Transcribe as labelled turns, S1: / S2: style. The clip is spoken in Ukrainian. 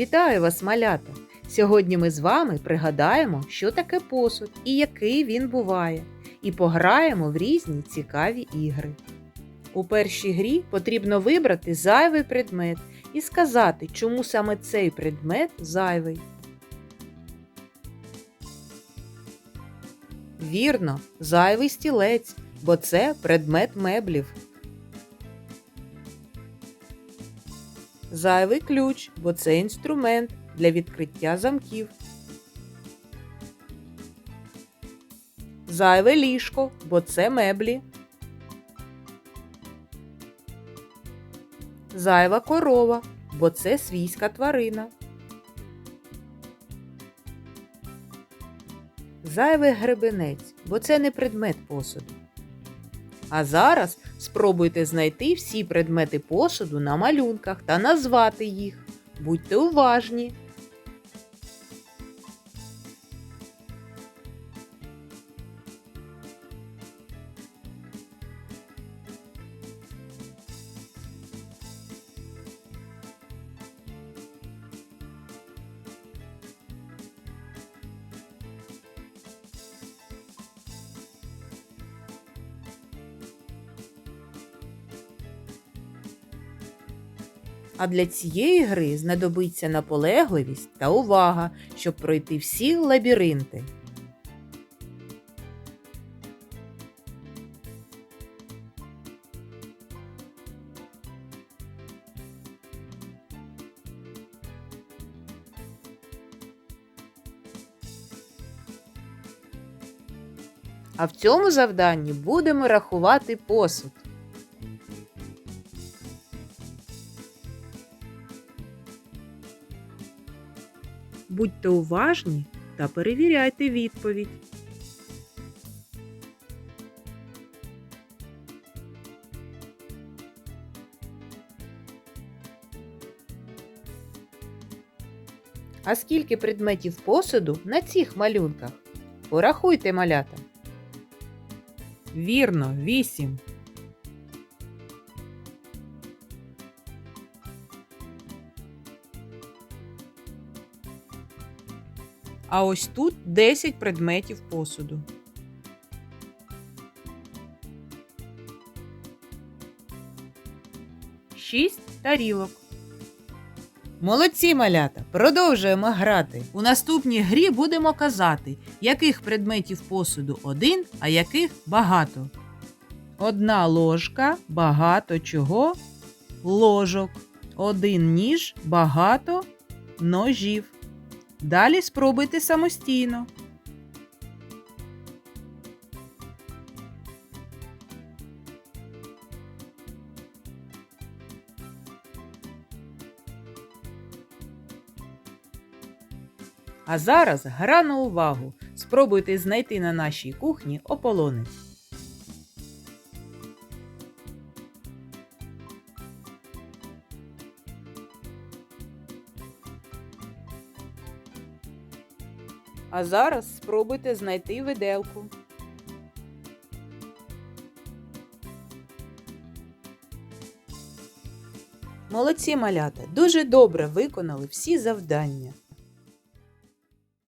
S1: Вітаю вас, малята! Сьогодні ми з вами пригадаємо, що таке посуд і який він буває, і пограємо в різні цікаві ігри. У першій грі потрібно вибрати зайвий предмет і сказати, чому саме цей предмет зайвий. Вірно, зайвий стілець, бо це предмет меблів. Зайвий ключ, бо це інструмент для відкриття замків. Зайве ліжко, бо це меблі. Зайва корова, бо це свійська тварина. Зайвий гребенець, бо це не предмет посуду. А зараз спробуйте знайти всі предмети посуду на малюнках та назвати їх. Будьте уважні. А для цієї гри знадобиться наполегливість та увага, щоб пройти всі лабіринти. А в цьому завданні будемо рахувати посуд. Будьте уважні та перевіряйте відповідь. А скільки предметів посуду на цих малюнках? Порахуйте малята. Вірно, вісім. А ось тут 10 предметів посуду. Шість тарілок. Молодці малята! Продовжуємо грати. У наступній грі будемо казати, яких предметів посуду один, а яких багато. Одна ложка, багато чого, ложок. Один ніж, багато ножів. Далі спробуйте самостійно. А зараз гра на увагу. Спробуйте знайти на нашій кухні ополонець. А зараз спробуйте знайти виделку. Молодці малята дуже добре виконали всі завдання.